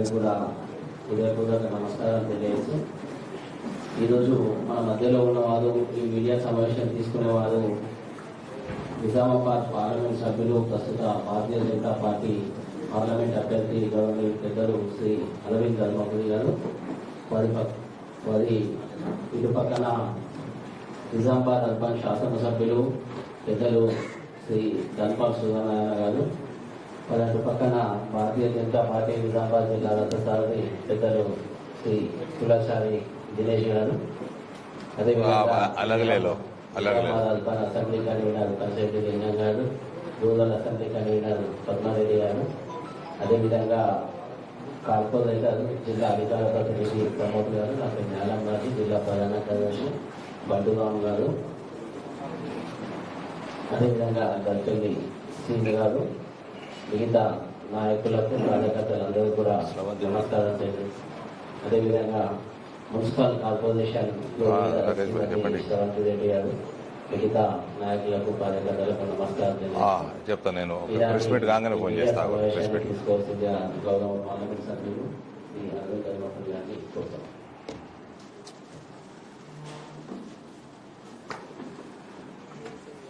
మిత్రులందరికీ కూడా హృదయపూర్వక నమస్కారం తెలియజేస్తూ ఈరోజు మన మధ్యలో ఉన్నవారు ఈ మీడియా సమావేశం తీసుకునేవారు నిజామాబాద్ పార్లమెంట్ సభ్యులు ప్రస్తుత భారతీయ జనతా పార్టీ పార్లమెంట్ అభ్యర్థి గవర్నర్ పెద్దలు శ్రీ అరవింద్ ధర్మపురి గారు వారి పక్ వారి ఇటు పక్కన నిజామాబాద్ అర్బన్ శాసనసభ్యులు పెద్దలు శ్రీ ధన్పాల్ సుధానారాయణ గారు వారి అటు పక్కన భారతీయ జనతా పార్టీ నిజామాబాద్ జిల్లా రథసారథి పెద్దలు శ్రీ కులాచారి దినేష్ గారు. అదేవిధంగా అసెంబ్లీ కన్వీనర్ కన్సెంటి లింగం గారు రూరల్ అసెంబ్లీ కన్వీనర్ పద్మారెడ్డి గారు. అదేవిధంగా కార్పొరేటర్ జిల్లా అధికార ప్రతినిధి ప్రమోద్ గారు డాక్టర్ జ్ఞానం గారు జిల్లా ప్రధాన కార్యదర్శి బండురామ్ గారు. అదేవిధంగా గల్పల్లి సింగ్ గారు మిగతా నాయకులకు కార్యకర్తలందరూ కూడా నమస్కారం చేయండి. అదేవిధంగా మున్సిపల్ కార్పొరేషన్ రెడ్డి గారు మిగతా నాయకులకు కార్యకర్తలకు నమస్కారం ఆ, తెలియజేస్తున్నాను. చెప్తా నేను. ఇలాంటి ప్రెస్ మీట్ కాగానే ఫోన్ మీడియా చేస్తా ప్రెస్ సమావేశాన్ని మీట్. తీసుకోవాల్సిందిగా గౌరవ పార్లమెంట్ సభ్యులు శ్రీ అరవింద్ ధర్మపురి గారిని కోరుతాం.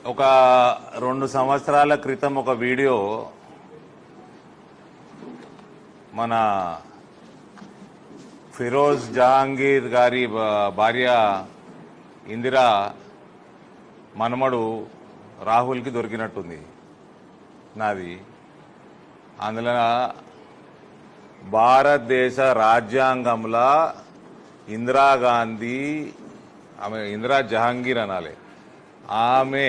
ఒక రెండు సంవత్సరాల క్రితం ఒక వీడియో మన ఫిరోజ్ జహాంగీర్ గారి భార్య ఇందిరా మనమడు రాహుల్కి దొరికినట్టుంది. నాది. అందులో భారతదేశ రాజ్యాంగంలో ఇందిరాగాంధీ ఆమె ఇందిరా జహాంగీర్ అనాలి. ఆమె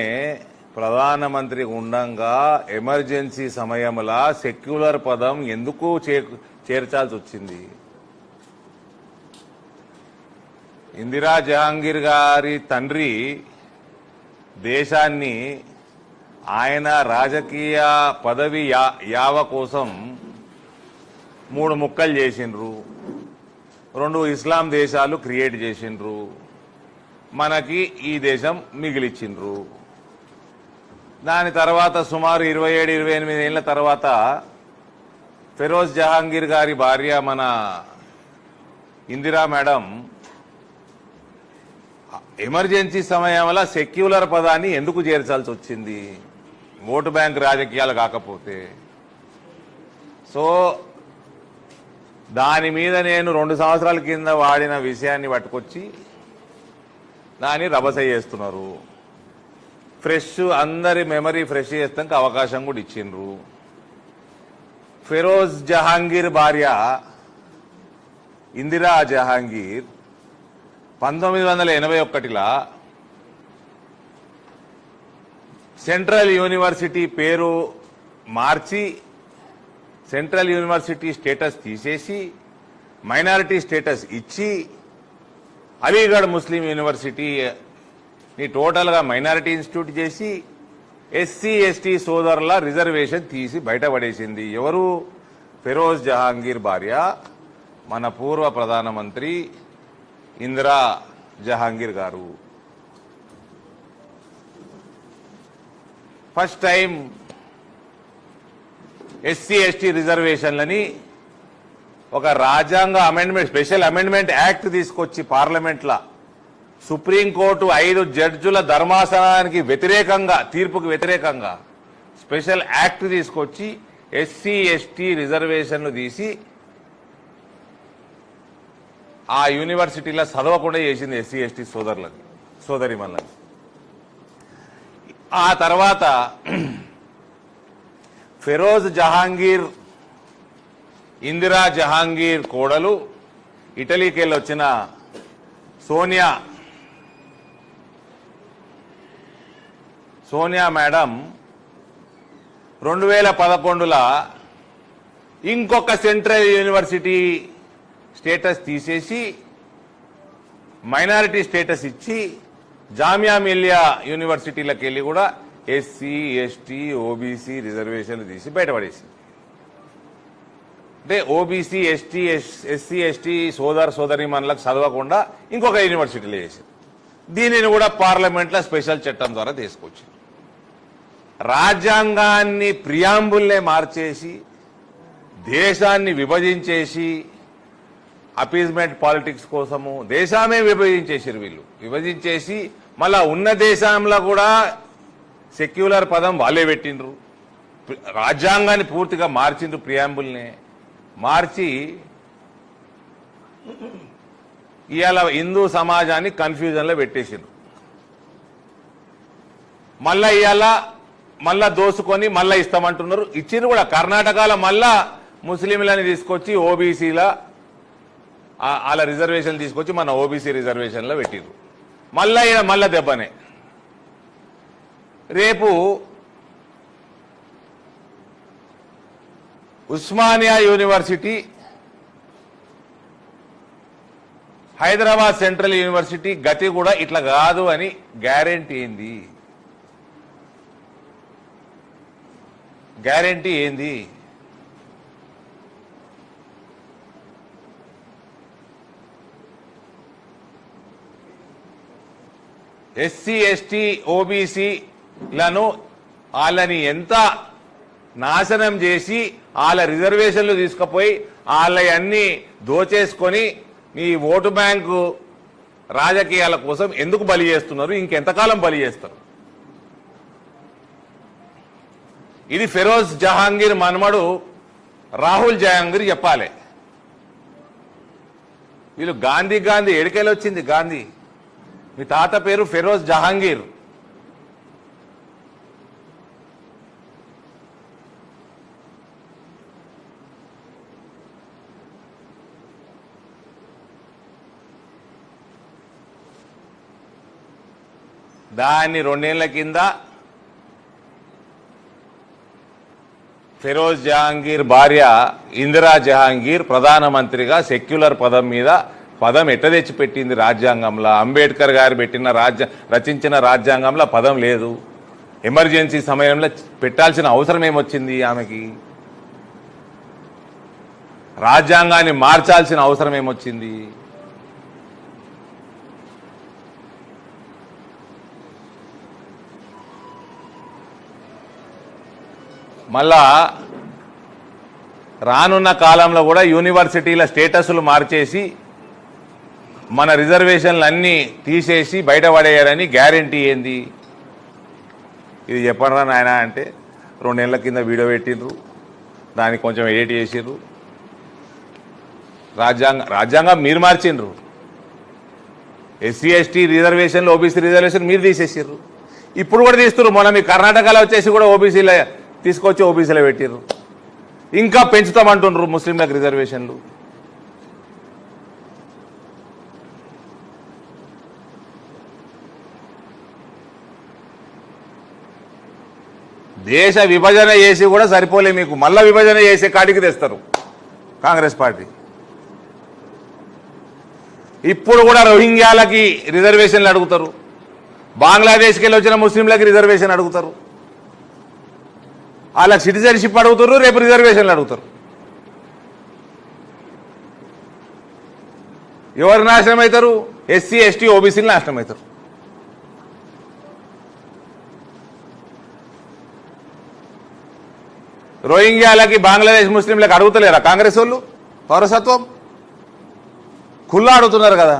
ప్రధానమంత్రి ఉండంగా ఎమర్జెన్సీ సమయంలో సెక్యులర్ పదం ఎందుకు చేర్చాల్సి వచ్చింది? ఇందిరా జహాంగీర్ గారి తండ్రి దేశాన్ని ఆయన రాజకీయ పదవి యా యావ కోసం మూడు ముక్కలు చేసిండ్రు. రెండు ఇస్లాం దేశాలు క్రియేట్ చేసిండ్రు. మనకి ఈ దేశం మిగిలిచ్చిండ్రు. దాని తర్వాత సుమారు ఇరవై ఏడు ఇరవై ఎనిమిది ఏళ్ళ తర్వాత ఫిరోజ్ జహాంగీర్ గారి భార్య మన ఇందిరా మేడం ఎమర్జెన్సీ సమయంలో సెక్యులర్ పదాన్ని ఎందుకు చేర్చాల్సి వచ్చింది? ఓటు బ్యాంక్ రాజకీయాలు కాకపోతే. సో దాని మీద నేను రెండు సంవత్సరాల కింద వాడిన విషయాన్ని పట్టుకొచ్చి దాన్ని రభస చేస్తున్నారు. ఫ్రెష్ అందరి మెమరీ ఫ్రెష్ చేస్తానికి అవకాశం కూడా ఇచ్చిండ్రు. ఫిరోజ్ జహాంగీర్ భార్య ఇందిరా జహాంగీర్ పంతొమ్మిది వందల ఎనభై ఒకటిలా సెంట్రల్ యూనివర్సిటీ పేరు మార్చి సెంట్రల్ యూనివర్సిటీ స్టేటస్ తీసేసి మైనారిటీ స్టేటస్ ఇచ్చి అలీగఢ్ ముస్లిం యూనివర్సిటీ యూనివర్సిటీని టోటల్గా మైనారిటీ ఇన్స్టిట్యూట్ చేసి ఎస్సీ ఎస్టీ సోదరుల రిజర్వేషన్ తీసి బయటపడేసింది. ఎవరు? ఫిరోజ్ జహాంగీర్ భార్య మన పూర్వ ప్రధానమంత్రి ఇందిరా జహాంగీర్ గారు. ఫస్ట్ టైం ఎస్సీ ఎస్టీ రిజర్వేషన్లని ఒక రాజ్యాంగ అమెండ్మెంట్ స్పెషల్ అమెండ్మెంట్ యాక్ట్ తీసుకొచ్చి పార్లమెంట్లో సుప్రీంకోర్టు ఐదు జడ్జుల ధర్మాసనానికి వ్యతిరేకంగా తీర్పుకు వ్యతిరేకంగా స్పెషల్ యాక్ట్ తీసుకొచ్చి ఎస్సీ ఎస్టీ రిజర్వేషన్లు తీసి ఆ యూనివర్సిటీలో చదవకుండా చేసింది ఎస్సీ ఎస్టీ సోదరులకు సోదరి ఆ తర్వాత ఫిరోజ్ జహాంగీర్ ఇందిరా జహాంగీర్ కోడలు ఇటలీకి వెళ్ళి వచ్చిన సోనియా సోనియా మేడం రెండు వేల పదకొండులో ఇంకొక సెంట్రల్ యూనివర్సిటీ స్టేటస్ తీసేసి మైనారిటీ స్టేటస్ ఇచ్చి జామియా మిలియా యూనివర్సిటీలకు వెళ్ళి కూడా ఎస్సీ ఎస్టీ ఓబీసీ రిజర్వేషన్లు తీసి బయటపడేసింది. అంటే ఓబీసీ ఎస్టీ ఎస్సీ ఎస్టీ సోదర సోదరి మనలకు చదవకుండా ఇంకొక యూనివర్సిటీలో చేశారు దీనిని కూడా పార్లమెంట్లో స్పెషల్ చట్టం ద్వారా తీసుకొచ్చింది. రాజ్యాంగాన్ని ప్రియాంబుల్నే మార్చేసి దేశాన్ని విభజించేసి అపీజ్మెంట్ పాలిటిక్స్ కోసము దేశమే విభజించేసారు వీళ్ళు. విభజించేసి మళ్ళా ఉన్న దేశంలో కూడా సెక్యులర్ పదం వాళ్ళే పెట్టిండ్రు. రాజ్యాంగాన్ని పూర్తిగా మార్చిండ్రు ప్రియాంబుల్నే. మార్చి ఇవాళ హిందూ సమాజాన్ని కన్ఫ్యూజన్లో పెట్టేసిండ్రు మళ్ళా ఇవాళ మళ్ళా దోసుకొని మళ్ళా ఇస్తామంటున్నారు. ఇచ్చిండ్రు కూడా కర్ణాటకలో మళ్ళా ముస్లింలని తీసుకొచ్చి ఓబీసీల వాళ్ళ రిజర్వేషన్ తీసుకొచ్చి మన ఓబీసీ రిజర్వేషన్లో పెట్టిరు మళ్ళా ఈయన మళ్ళా దెబ్బనే. రేపు Osmania University Hyderabad Central University గతి కూడా ఇట్లా కాదు అని గ్యారెంటీ ఏంది? గ్యారెంటీ ఏంది? ఎస్సీ ఎస్టీ ఓబీసీలను వాళ్ళని ఎంత నాశనం చేసి వాళ్ళ రిజర్వేషన్లు తీసుకుపోయి వాళ్ళ అన్ని దోచేసుకొని మీ ఓటు బ్యాంకు రాజకీయాల కోసం ఎందుకు బలి చేస్తున్నారు? ఇంకెంతకాలం బలి చేస్తారు? ఇది ఫిరోజ్ జహాంగీర్ మనమడు రాహుల్ జహాంగీర్ చెప్పాలి. వీళ్ళు గాంధీ గాంధీ ఎడికెళ్ళి వచ్చింది గాంధీ. మీ తాత పేరు ఫిరోజ్ జహాంగీర్. దాన్ని రెండేళ్ళ కింద ఫిరోజ్ జహాంగీర్ భార్య ఇందిరా జహాంగీర్ ప్రధానమంత్రిగా సెక్యులర్ పదం మీద పదం ఎట్ట తెచ్చి పెట్టింది రాజ్యాంగంలో? అంబేద్కర్ గారు పెట్టిన రాజ్య రచించిన రాజ్యాంగంలో పదం లేదు. ఎమర్జెన్సీ సమయంలో పెట్టాల్సిన అవసరం ఏమొచ్చింది ఆమెకి? రాజ్యాంగాన్ని మార్చాల్సిన అవసరం ఏమొచ్చింది? మళ్ళా రానున్న కాలంలో కూడా యూనివర్సిటీల స్టేటస్లు మార్చేసి మన రిజర్వేషన్లు అన్నీ తీసేసి బయటపడేయారని గ్యారంటీ ఏంది? ఇది చెప్పండి నాయన అంటే రెండేళ్ళ కింద వీడియో పెట్టిండ్రు. దానికి కొంచెం ఎడిట్ చేసిండ్రు. రాజ్యాంగ రాజ్యాంగం మీరు మార్చిండ్రు. ఎస్సీ ఎస్టీ రిజర్వేషన్లు ఓబీసీ రిజర్వేషన్ మీరు తీసేసిర్రు ఇప్పుడు కూడా తీస్తున్నారు మొన్న మీ కర్ణాటకలో వచ్చేసి కూడా ఓబీసీలో తీసుకొచ్చి ఓబీసీలో పెట్టిర్రు. ఇంకా పెంచుతామంటుండ్రు ముస్లింలకు రిజర్వేషన్లు. దేశ విభజన చేసి కూడా సరిపోలే మీకు. మళ్ళా విభజన చేసే కాడికి తెస్తారు కాంగ్రెస్ పార్టీ. ఇప్పుడు కూడా రోహింగ్యాలకి రిజర్వేషన్లు అడుగుతారు. బంగ్లాదేశ్కి వెళ్ళి వచ్చిన ముస్లింలకి రిజర్వేషన్ అడుగుతారు. వాళ్ళ సిటిజన్షిప్ అడుగుతారు రేపు రిజర్వేషన్లు అడుగుతారు ఎవరు నాశనం అవుతారు ఎస్సీ ఎస్టీ ఓబీసీలు నాశనం అవుతారు రోహింగ్యాలకి బంగ్లాదేశ్ ముస్లింలకు అడుగుతలేరా కాంగ్రెస్ వాళ్ళు? పౌరసత్వం? ఖుల్లా అడుగుతున్నారు కదా.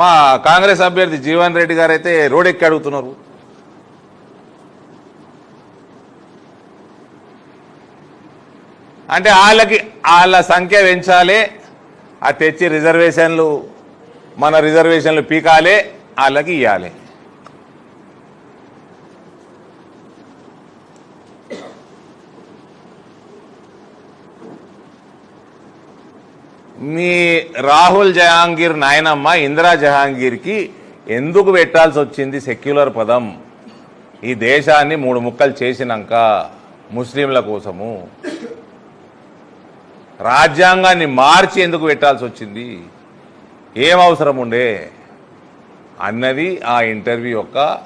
మా కాంగ్రెస్ అభ్యర్థి జీవన్ రెడ్డి గారు అయితే రోడెక్కి అడుగుతున్నారు. అంటే వాళ్ళకి వాళ్ళ సంఖ్య పెంచాలి ఆ తెచ్చి రిజర్వేషన్లు మన రిజర్వేషన్లు పీకాలే వాళ్ళకి ఇవ్వాలి మీ రాహుల్ జహాంగీర్ నాయనమ్మ ఇందిరా జహాంగీర్కి ఎందుకు పెట్టాల్సి వచ్చింది సెక్యులర్ పదం? ఈ దేశాన్ని మూడు ముక్కలు చేసినాక ముస్లింల కోసము. రాజ్యాంగాన్ని మార్చి ఎందుకు పెట్టాల్సి వచ్చింది? ఏం అవసరం ఉండే? అన్నది ఆ ఇంటర్వ్యూ యొక్క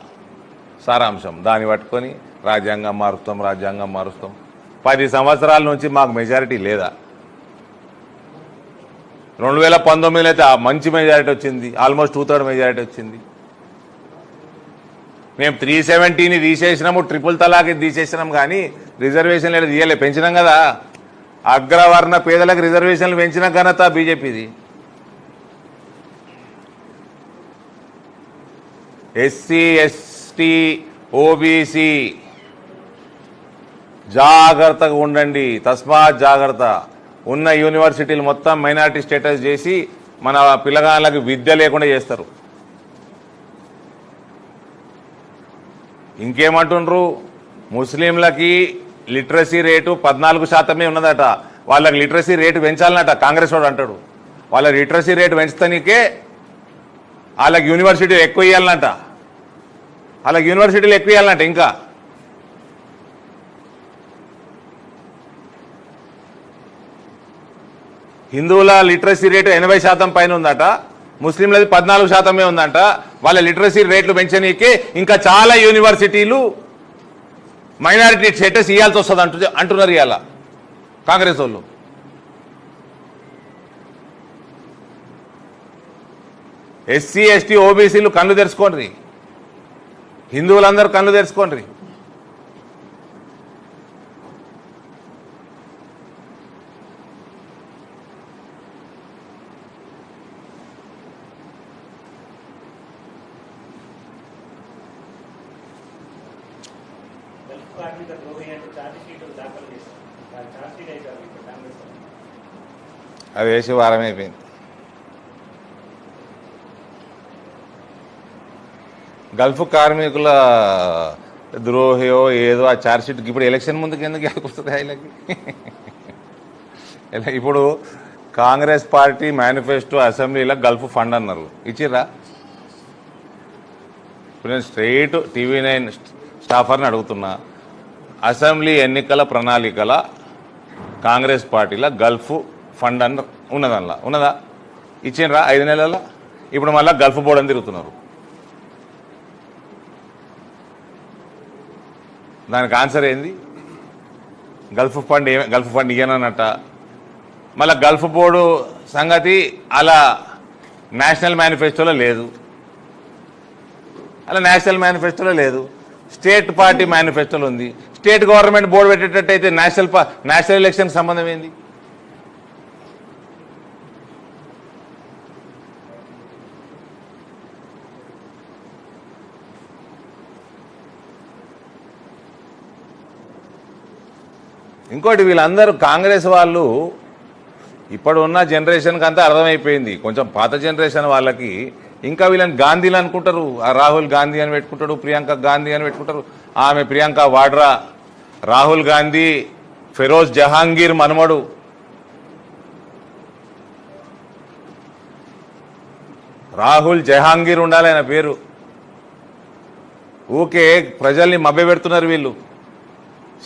సారాంశం. దాన్ని పట్టుకొని రాజ్యాంగం మారుస్తాం రాజ్యాంగం మారుస్తాం. పది సంవత్సరాల నుంచి మాకు మెజారిటీ లేదా? రెండు వేల పంతొమ్మిదిలో అయితే మంచి మెజారిటీ వచ్చింది. ఆల్మోస్ట్ టూ థర్డ్ మెజారిటీ వచ్చింది. మేము త్రీ సెవెంటీని తీసేసినాము ట్రిపుల్ తలాకి తీసేసినాం కానీ రిజర్వేషన్లు తీయలే. పెంచినాం కదా. అగ్రవర్ణ పేదలకు రిజర్వేషన్లు పెంచిన ఘనత బీజేపీది. ఎస్సీ ఎస్టీ ఓబీసీ జాగ్రత్తగా ఉండండి. తస్మాత్ జాగ్రత్త. ఉన్న యూనివర్సిటీలు మొత్తం మైనారిటీ స్టేటస్ చేసి మన పిల్లగాళ్ళకి విద్య లేకుండా చేస్తారు. ఇంకేమంటుండ్రు? ముస్లింలకి లిటరసీ రేటు పద్నాలుగు శాతమే ఉన్నదట. వాళ్ళకి లిటరసీ రేటు పెంచాలన్నట కాంగ్రెస్ వాడు అంటాడు. వాళ్ళ లిటరసీ రేటు పెంచుతానికే వాళ్ళకి యూనివర్సిటీలు ఎక్కువ ఇవ్వాలన్నట వాళ్ళకి యూనివర్సిటీలు ఎక్కువ ఇవ్వాలన్నట ఇంకా. హిందువుల లిటరసీ రేటు ఎనభై శాతం పైన ఉందట. ముస్లింలది పద్నాలుగు శాతమే ఉందంట. వాళ్ళ లిటరసీ రేట్లు పెంచనీకే ఇంకా చాలా యూనివర్సిటీలు మైనారిటీ స్టేటస్ ఇవ్వాల్సి వస్తుంది అంటు అంటున్నారు ఇవాళ కాంగ్రెస్ వాళ్ళు. ఎస్సీ ఎస్టీ ఓబీసీలు కళ్ళు తెరుచుకోండి హిందువులందరూ కళ్ళు తెరుచుకోండి కార్మిక ద్రోహి అంటే ఛార్జ్ షీట్ దాఖలు చేశారు. ఆ ఛార్జ్ షీట్ వేశారు ఇప్పుడు కాంగ్రెస్ వాళ్ళు. అది వేసి వారం అయిపోయింది. గల్ఫ్ కార్మికుల ద్రోహియో ఏదో ఆ ఛార్జ్షీట్కి ఇప్పుడు ఎలక్షన్ ముందుకు ఎందుకు వెళ్ళకొస్తుంది వీళ్ళకి ఇలా ఇప్పుడు కాంగ్రెస్ పార్టీ మేనిఫెస్టో అసెంబ్లీలో గల్ఫ్ ఫండ్ అన్నారు. ఇచ్చిరా ఇప్పుడు నేను స్ట్రైట్ టీవీ నైన్ స్టాఫర్ని అడుగుతున్నా. అసెంబ్లీ ఎన్నికల ప్రణాళికల కాంగ్రెస్ పార్టీలో గల్ఫ్ ఫండ్ అన్న ఉన్నదల్లా ఉన్నదా? ఇచ్చిండ్రా ఐదు నెలల ఇప్పుడు మళ్ళీ గల్ఫ్ బోర్డు అని తిరుగుతున్నారు. దానికి ఆన్సర్ ఏంది? గల్ఫ్ ఫండ్ ఏమే గల్ఫ్ ఫండ్ ఇయ్యనన్నట్ట. మళ్ళీ గల్ఫ్ బోర్డు సంగతి అలా నేషనల్ మేనిఫెస్టోలో లేదు. అలా నేషనల్ మేనిఫెస్టోలో లేదు. స్టేట్ పార్టీ మేనిఫెస్టోలో ఉంది. స్టేట్ గవర్నమెంట్ బోర్డు పెట్టేటట్టయితే నేషనల్ పా- నేషనల్ ఎలక్షన్ సంబంధం ఏంది? ఇంకోటి వీళ్ళందరూ కాంగ్రెస్ వాళ్ళు ఇప్పుడు ఉన్న జనరేషన్కి అంతా అర్థమైపోయింది. కొంచెం పాత జనరేషన్ వాళ్ళకి ఇంకా వీళ్ళని గాంధీలు అనుకుంటారు. ఆ రాహుల్ గాంధీ అని పెట్టుకుంటాడు ప్రియాంక గాంధీ అని పెట్టుకుంటారు. ఆమె ప్రియాంక వాడ్రా రాహుల్ గాంధీ ఫిరోజ్ జహాంగీర్ మనమడు. రాహుల్ జహాంగీర్ ఉండాలి ఆయన పేరు. ఊకే ప్రజల్ని మభ్యపెడుతున్నారు వీళ్ళు.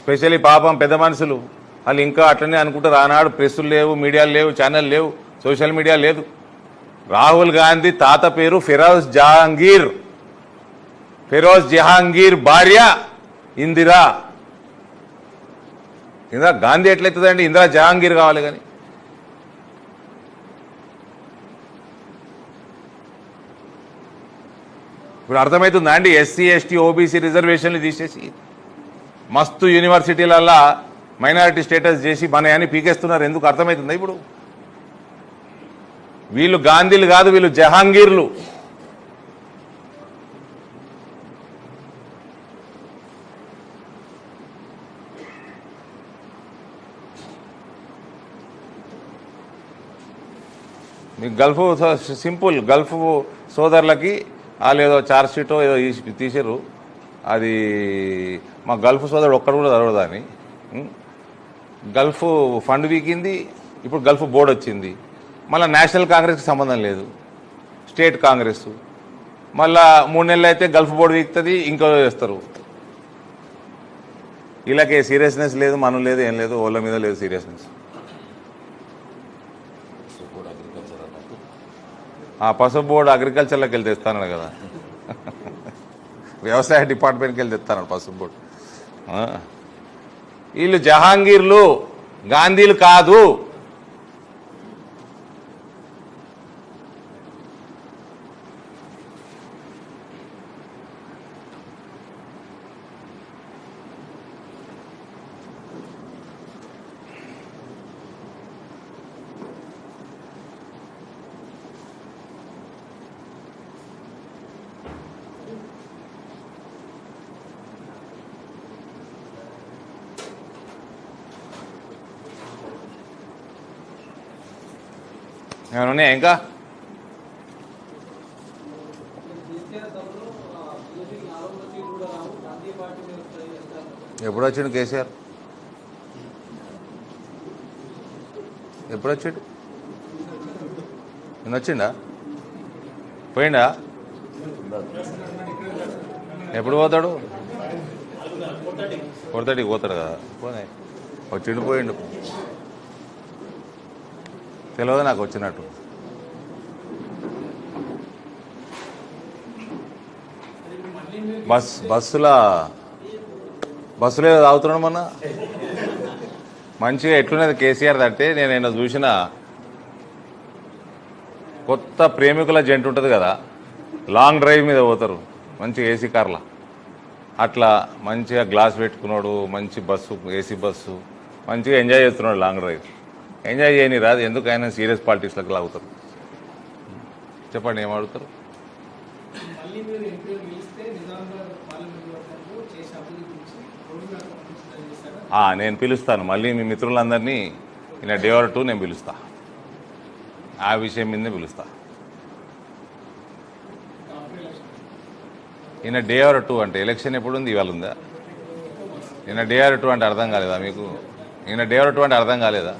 స్పెషల్లీ పాపం పెద్ద మనుషులు. వాళ్ళు ఇంకా అట్లనే అనుకుంటారు. ఆనాడు ప్రెస్సులు లేవు మీడియాలు లేవు ఛానల్ లేవు సోషల్ మీడియా లేదు. రాహుల్ గాంధీ తాత పేరు ఫిరోజ్ జహాంగీర్. ఫిరోజ్ జహాంగీర్ భార్య ఇందిరా. ఇందిరా గాంధీ ఎట్లయితుందండి? ఇందిరా జహాంగీర్ కావాలి కానీ. ఇప్పుడు అర్థమవుతుందా అండి? ఎస్సీ ఎస్టీ ఓబీసీ రిజర్వేషన్లు తీసేసి మస్తు యూనివర్సిటీలల్లా మైనారిటీ స్టేటస్ చేసి మన అని పీకేస్తున్నారు. ఎందుకు? అర్థమవుతుందా ఇప్పుడు? వీళ్ళు గాంధీలు కాదు వీళ్ళు జహాంగీర్లు. మీకు గల్ఫ్ సో- సింపుల్ గల్ఫ్ సోదరులకి వాళ్ళు ఏదో చార్జ్ షీటో ఏదో తీసి- తీసిర్రు. అది మా గల్ఫ్ సోదరుడు ఒక్కడు కూడా చదవదాని గల్ఫ్ ఫండ్ వీకింది ఇప్పుడు గల్ఫ్ బోర్డు వచ్చింది. మళ్ళీ నేషనల్ కాంగ్రెస్కి సంబంధం లేదు. State Congress. మళ్ళా మూడు నెలలు అయితే గల్ఫ్ బోర్డు వీక్తుంది ఇంకో చేస్తారు వీళ్ళకి సీరియస్నెస్ లేదు మనం లేదు ఏం లేదు ఓళ్ళ మీద లేదు సీరియస్నెస్. ఆ పసుపు బోర్డు అగ్రికల్చర్లోకి వెళ్ళి తెస్తాను కదా. వ్యవసాయ డిపార్ట్మెంట్కి వెళ్ళి తెస్తాను పసుపు బోర్డు. వీళ్ళు జహాంగీర్లు గాంధీలు కాదు. ఏమైనా ఉన్నాయా ఇంకా? ఎప్పుడు వచ్చిండు కేసీఆర్? ఎప్పుడు వచ్చాడు నిన్న వచ్చిండా పోయిండా? ఎప్పుడు పోతాడు? కొడతాడికి పోతాడు కదా. పోనీ. వచ్చిండు పోయిండు. తెలియదు నాకు వచ్చినట్టు. బస్ బస్సుల బస్సులో ఏదో తాగుతున్నాడు మొన్న? మంచిగా ఎట్లున్నది కేసీఆర్ అంటే నేను ఏదో చూసిన కొత్త ప్రేమికుల జంట ఉంటుంది కదా లాంగ్ డ్రైవ్ మీద పోతారు మంచిగా ఏసీ కార్ల. అట్లా మంచిగా గ్లాస్ పెట్టుకున్నాడు మంచి బస్సు ఏసీ బస్సు మంచిగా ఎంజాయ్ చేస్తున్నాడు లాంగ్ డ్రైవ్. ఎంజాయ్ చేయని రాదు ఎందుకు ఆయన సీరియస్ పాలిటిక్స్లోకి లాగుతారు. చెప్పండి ఏం అడుగుతారు? నేను పిలుస్తాను. మళ్ళీ మీ మిత్రులందరినీ ఇన్ డే ఆర్ టూ నేను పిలుస్తా. ఆ విషయం మీదనే పిలుస్తా. ఇన్ డే ఆర్ టూ అంటే ఎలక్షన్ ఎప్పుడు ఉంది ఇవాళ ఉందా? నిన్న డే ఆర్ టూ అంటే అర్థం కాలేదా మీకు? నిన్న డే ఆర్ టూ అంటే అర్థం కాలేదా?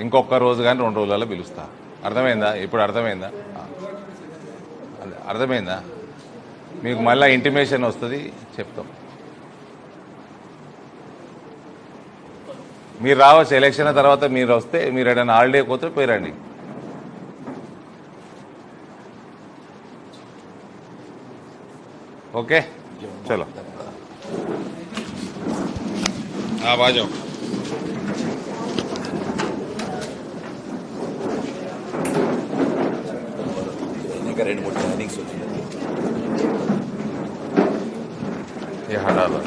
ఇంకొక రోజు కానీ రెండు రోజులలో పిలుస్తా. అర్థమైందా? ఇప్పుడు అర్థమైందా? అర్థమైందా? మీకు మళ్ళీ ఇంటిమేషన్ వస్తుంది చెప్తాం. మీరు రావచ్చు ఎలక్షన్ తర్వాత మీరు వస్తే మీరు ఏదైనా హాలిడే పోతే పోయిరండి. ఓకే? చలో. బాగా ఇంకా రెండు మూడు జాయినింగ్స్ వచ్చింది హడాబా